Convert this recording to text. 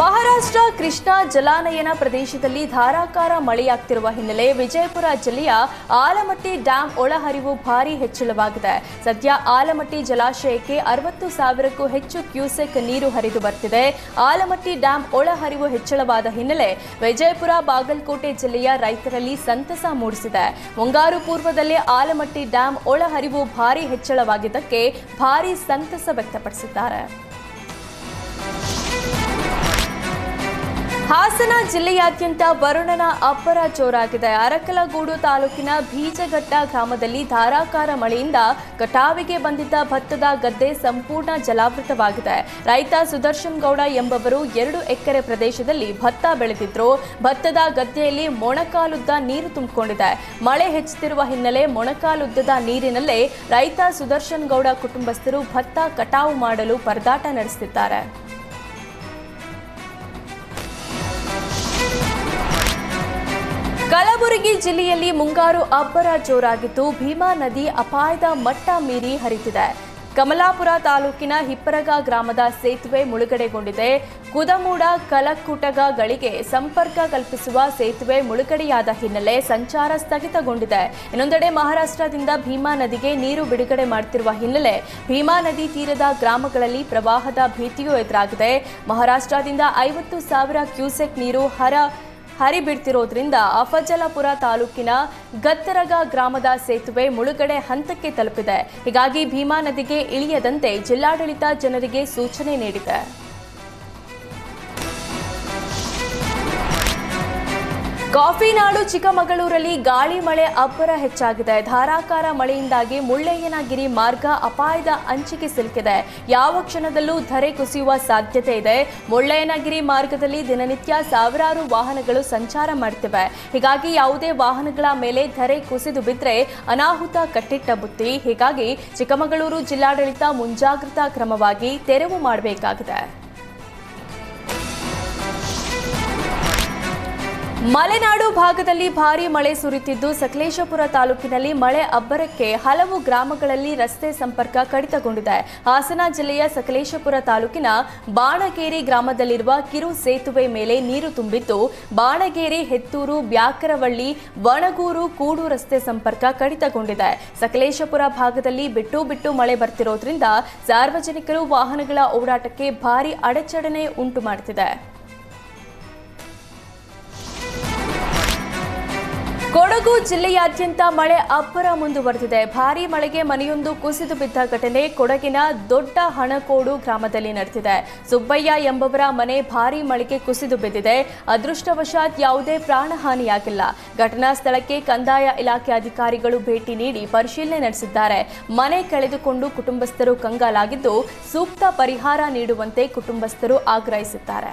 ಮಹಾರಾಷ್ಟ್ರ ಕೃಷ್ಣಾ ಜಲಾನಯನ ಪ್ರದೇಶದಲ್ಲಿ ಧಾರಾಕಾರ ಮಳೆಯಾಗ್ತಿರುವ ಹಿನ್ನೆಲೆ ವಿಜಯಪುರ ಜಿಲ್ಲೆಯ ಆಲಮಟ್ಟಿ ಡ್ಯಾಂ ಒಳಹರಿವು ಭಾರೀ ಹೆಚ್ಚಳವಾಗಿದೆ. ಸದ್ಯ ಆಲಮಟ್ಟಿ ಜಲಾಶಯಕ್ಕೆ ಅರವತ್ತು ಸಾವಿರಕ್ಕೂ ಹೆಚ್ಚು ಕ್ಯೂಸೆಕ್ ನೀರು ಹರಿದು ಬರ್ತಿದೆ. ಆಲಮಟ್ಟಿ ಡ್ಯಾಂ ಒಳಹರಿವು ಹೆಚ್ಚಳವಾದ ಹಿನ್ನೆಲೆ ವಿಜಯಪುರ ಬಾಗಲಕೋಟೆ ಜಿಲ್ಲೆಯ ರೈತರಲ್ಲಿ ಸಂತಸ ಮೂಡಿಸಿದೆ. ಮುಂಗಾರು ಪೂರ್ವದಲ್ಲಿ ಆಲಮಟ್ಟಿ ಡ್ಯಾಂ ಒಳಹರಿವು ಭಾರೀ ಹೆಚ್ಚಳವಾಗಿದ್ದಕ್ಕೆ ಭಾರೀ ಸಂತಸ ವ್ಯಕ್ತಪಡಿಸಿದ್ದಾರೆ. ಹಾಸನ ಜಿಲ್ಲೆಯಾದ್ಯಂತ ವರುಣನ ಅಪ್ಪರ ಜೋರಾಗಿದೆ. ಅರಕಲಗೂಡು ತಾಲೂಕಿನ ಬೀಜಘಟ್ಟ ಗ್ರಾಮದಲ್ಲಿ ಧಾರಾಕಾರ ಮಳೆಯಿಂದ ಕಟಾವಿಗೆ ಬಂದಿದ್ದ ಭತ್ತದ ಗದ್ದೆ ಸಂಪೂರ್ಣ ಜಲಾವೃತವಾಗಿದೆ. ರೈತ ಸುದರ್ಶನ್ ಗೌಡ ಎಂಬವರು ಎರಡು ಎಕರೆ ಪ್ರದೇಶದಲ್ಲಿ ಭತ್ತ ಬೆಳೆದಿದ್ರು. ಭತ್ತದ ಗದ್ದೆಯಲ್ಲಿ ಮೊಣಕಾಲುದ್ದ ನೀರು ತುಂಬಿಕೊಂಡಿದೆ. ಮಳೆ ಹೆಚ್ಚುತ್ತಿರುವ ಹಿನ್ನೆಲೆ ಮೊಣಕಾಲುದ್ದದ ನೀರಿನಲ್ಲೇ ರೈತ ಸುದರ್ಶನ್ ಗೌಡ ಕುಟುಂಬಸ್ಥರು ಭತ್ತ ಕಟಾವು ಮಾಡಲು ಪರದಾಟ ನಡೆಸುತ್ತಿದ್ದಾರೆ. ಕಲಬುರಗಿ ಜಿಲ್ಲೆಯಲ್ಲಿ ಮುಂಗಾರು ಅಬ್ಬರ ಜೋರಾಗಿದ್ದು ಭೀಮಾ ನದಿ ಅಪಾಯದ ಮಟ್ಟ ಮೀರಿ ಹರಿತಿದೆ. ಕಮಲಾಪುರ ತಾಲೂಕಿನ ಹಿಪ್ಪರಗ ಗ್ರಾಮದ ಸೇತುವೆ ಮುಳುಗಡೆಗೊಂಡಿದೆ. ಕುದಮೂಡ ಕಲಕುಟಗಗಳಿಗೆ ಸಂಪರ್ಕ ಕಲ್ಪಿಸುವ ಸೇತುವೆ ಮುಳುಗಡೆಯಾದ ಹಿನ್ನೆಲೆ ಸಂಚಾರ ಸ್ಥಗಿತಗೊಂಡಿದೆ. ಇನ್ನೊಂದೆಡೆ ಮಹಾರಾಷ್ಟ್ರದಿಂದ ಭೀಮಾ ನದಿಗೆ ನೀರು ಬಿಡುಗಡೆ ಮಾಡುತ್ತಿರುವ ಹಿನ್ನೆಲೆ ಭೀಮಾ ನದಿ ತೀರದ ಗ್ರಾಮಗಳಲ್ಲಿ ಪ್ರವಾಹದ ಭೀತಿಯೂ ಎದುರಾಗಿದೆ. ಮಹಾರಾಷ್ಟ್ರದಿಂದ ಐವತ್ತು ಸಾವಿರ ಕ್ಯೂಸೆಕ್ ನೀರು ಹರ ಹರಿಬಿಡ್ತಿರೋದ್ರಿಂದ ಅಫಜಲಪುರ ತಾಲೂಕಿನ ಗತ್ತರಗ ಗ್ರಾಮದ ಸೇತುವೆ ಮುಳುಗಡೆ ಹಂತಕ್ಕೆ ತಲುಪಿದೆ. ಹೀಗಾಗಿ ಭೀಮಾ ನದಿಗೆ ಇಳಿಯದಂತೆ ಜಿಲ್ಲಾಡಳಿತ ಜನರಿಗೆ ಸೂಚನೆ ನೀಡಿದೆ. ಕಾಫಿ ನಾಡು ಚಿಕ್ಕಮಗಳೂರಲ್ಲಿ ಗಾಳಿ ಮಳೆ ಅಬ್ಬರ ಹೆಚ್ಚಾಗಿದೆ. ಧಾರಾಕಾರ ಮಳೆಯಿಂದಾಗಿ ಮುಳ್ಳಯ್ಯನಗಿರಿ ಮಾರ್ಗ ಅಪಾಯದ ಅಂಚಿಗೆ ಸಿಲುಕಿದೆ. ಯಾವ ಕ್ಷಣದಲ್ಲೂ ಧರೆ ಕುಸಿಯುವ ಸಾಧ್ಯತೆ ಇದೆ. ಮುಳ್ಳಯ್ಯನಗಿರಿ ಮಾರ್ಗದಲ್ಲಿ ದಿನನಿತ್ಯ ಸಾವಿರಾರು ವಾಹನಗಳು ಸಂಚಾರ ಮಾಡ್ತಿವೆ. ಹೀಗಾಗಿ ಯಾವುದೇ ವಾಹನಗಳ ಮೇಲೆ ಧರೆ ಕುಸಿದು ಬಿದ್ದರೆ ಅನಾಹುತ ಕಟ್ಟಿಟ್ಟ ಬುತ್ತಿ. ಹೀಗಾಗಿ ಚಿಕ್ಕಮಗಳೂರು ಜಿಲ್ಲಾಡಳಿತ ಮುಂಜಾಗ್ರತಾ ಕ್ರಮವಾಗಿ ತೆರವು ಮಾಡಬೇಕಾಗಿದೆ. ಮಲೆನಾಡು ಭಾಗದಲ್ಲಿ ಭಾರೀ ಮಳೆ ಸುರಿತಿದ್ದು ಸಕಲೇಶಪುರ ತಾಲೂಕಿನಲ್ಲಿ ಮಳೆ ಅಬ್ಬರಕ್ಕೆ ಹಲವು ಗ್ರಾಮಗಳಲ್ಲಿ ರಸ್ತೆ ಸಂಪರ್ಕ ಕಡಿತಗೊಂಡಿದೆ. ಹಾಸನ ಜಿಲ್ಲೆಯ ಸಕಲೇಶಪುರ ತಾಲೂಕಿನ ಬಾಣಗೇರಿ ಗ್ರಾಮದಲ್ಲಿರುವ ಕಿರು ಸೇತುವೆ ಮೇಲೆ ನೀರು ತುಂಬಿದ್ದು, ಬಾಣಗೇರಿ, ಹೆತ್ತೂರು, ಬ್ಯಾಕರವಳ್ಳಿ, ವಣಗೂರು ಕೂಡು ರಸ್ತೆ ಸಂಪರ್ಕ ಕಡಿತಗೊಂಡಿದೆ. ಸಕಲೇಶಪುರ ಭಾಗದಲ್ಲಿ ಬಿಟ್ಟು ಬಿಟ್ಟು ಮಳೆ ಬರ್ತಿರೋದ್ರಿಂದ ಸಾರ್ವಜನಿಕರು ವಾಹನಗಳ ಓಡಾಟಕ್ಕೆ ಭಾರೀ ಅಡಚಣೆ ಉಂಟು ಮಾಡುತ್ತಿದೆ ಕೊಡಗು ಜಿಲ್ಲೆಯಾದ್ಯಂತ ಮಳೆ ಅಬ್ಬರ ಮುಂದುವರೆದಿದೆ. ಭಾರೀ ಮಳೆಗೆ ಮನೆಯೊಂದು ಕುಸಿದು ಬಿದ್ದ ಘಟನೆ ಕೊಡಗಿನ ದೊಡ್ಡ ಹಣಕೋಡು ಗ್ರಾಮದಲ್ಲಿ ನಡೆದಿದೆ. ಸುಬ್ಬಯ್ಯ ಎಂಬವರ ಮನೆ ಭಾರೀ ಮಳೆಗೆ ಕುಸಿದು ಬಿದ್ದಿದೆ. ಅದೃಷ್ಟವಶಾತ್ ಯಾವುದೇ ಪ್ರಾಣಹಾನಿಯಾಗಿಲ್ಲ. ಘಟನಾ ಸ್ಥಳಕ್ಕೆ ಕಂದಾಯ ಇಲಾಖೆ ಅಧಿಕಾರಿಗಳು ಭೇಟಿ ನೀಡಿ ಪರಿಶೀಲನೆ ನಡೆಸಿದ್ದಾರೆ. ಮನೆ ಕಳೆದುಕೊಂಡು ಕುಟುಂಬಸ್ಥರು ಕಂಗಾಲಾಗಿದ್ದು ಸೂಕ್ತ ಪರಿಹಾರ ನೀಡುವಂತೆ ಕುಟುಂಬಸ್ಥರು ಆಗ್ರಹಿಸಿದ್ದಾರೆ.